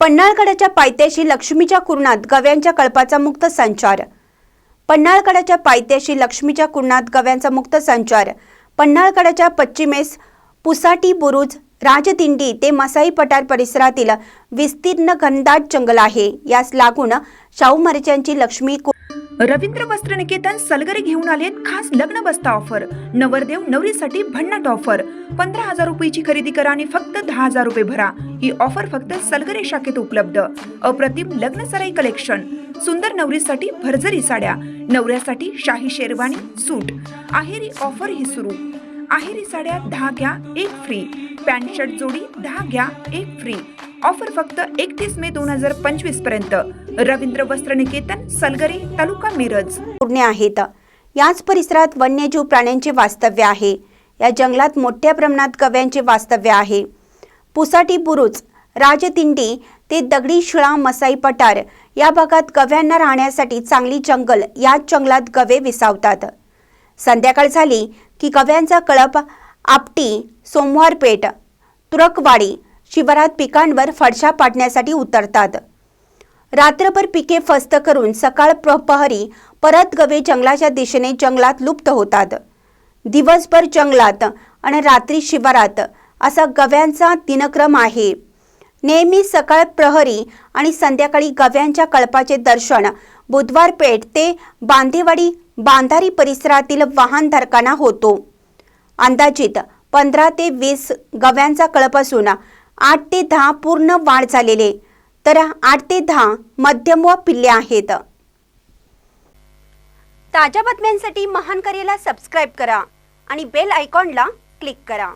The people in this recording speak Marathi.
पन्हाळगडाच्या पायथ्याशी लक्ष्मीच्या कुरणात गव्यांच्या कळपाचा मुक्त संचार. पन्हाळगडाच्या पायथ्याशी लक्ष्मीच्या कुरणात गव्यांचा मुक्त संचार. पन्हाळगडाच्या पश्चिमेस पुसाटी बुरुज राजदिंडी ते मसाई पठार परिसरातील विस्तीर्ण घनदाट जंगल आहे. यास लागून शाहू महाराजांची लक्ष्मी कु- रवींद्र वस्त्र निकेतन सलगरे घेऊन आले खास लग्न बस्ता ऑफर नवरदेव नवरीसाठी भन्नाट ऑफर पंधरा हजार रुपयाची खरेदी करा आणि फक्त दहा हजार रुपये भरा. ही ऑफर फक्त सलगरे शाखेत उपलब्ध. अप्रतिम लग्न सराई कलेक्शन. सुंदर नवरीसाठी भरजरी साड्या. नवऱ्यासाठी शाही शेरवानी सूट. आहेरी ऑफर ही सुरू. आहेरी साड्या दहा घ्या एक फ्री पॅन्ट शर्ट जोडी दहा घ्या एक फ्री ऑफर फक्त एकतीस मे दोन हजार पंचवीसपर्यंत. रवींद्र वस्त्र निकेतन सलगरे तालुका मिरज. पूर्ण आहेत. याच परिसरात वन्यजीव प्राण्यांचे वास्तव्य आहे. या जंगलात मोठ्या प्रमाणात गव्यांचे वास्तव्य आहे. पुसाटी बुरुज राजतिंडी ते दगडी शिळा मसाई पठार या भागात गव्यांना राहण्यासाठी चांगली जंगल याच जंगलात गवे विसावतात. संध्याकाळ झाली की गव्यांचा कळप आपटी सोमवारपेठ तुरकवाडी शिवारात पिकांवर फडशा पाडण्यासाठी उतरतात. रात्रभर पिके फस्त करून सकाळ प्रपहरी परत गवे जंगलाच्या दिशेने जंगलात लुप्त होतात. दिवसभर जंगलात आणि रात्री शिवारात असा गव्यांचा दिनक्रम आहे. नेहमी सकाळ प्रहरी आणि संध्याकाळी गव्यांच्या कळपाचे दर्शन बुधवार पेठ ते बांदेवाडी बांधारी परिसरातील वाहनधारकांना होतो. अंदाजित पंधरा ते वीस गव्यांचा कळप असून आठ ते दहा पूर्ण वाढ झालेले तर आठ ते दहा मध्यम व पिल्ले आहेत. ताज्या बातम्यांसाठी महान करेला सबस्क्राईब करा आणि बेल आयकॉनला क्लिक करा.